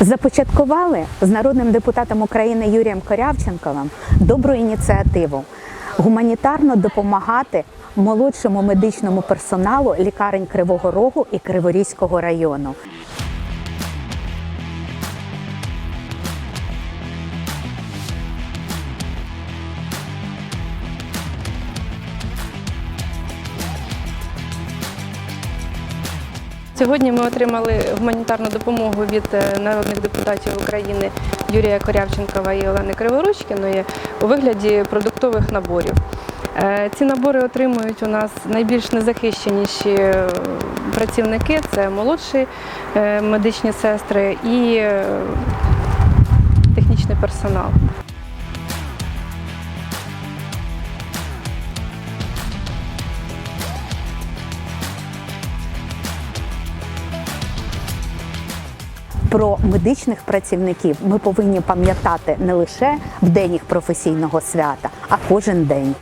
Започаткували з народним депутатом України Юрієм Корявченковим добру ініціативу гуманітарно допомагати молодшому медичному персоналу лікарень Кривого Рогу і Криворізького району. Сьогодні ми отримали гуманітарну допомогу від е, народних депутатів України Юрія Корявченкова і Олени Криворучкіної у вигляді продуктових наборів. Е, Ці набори отримують у нас найбільш незахищеніші е, працівники це молодші медичні сестри і технічний персонал. Про медичних працівників ми повинні пам'ятати не лише в день їх професійного свята, а кожен день.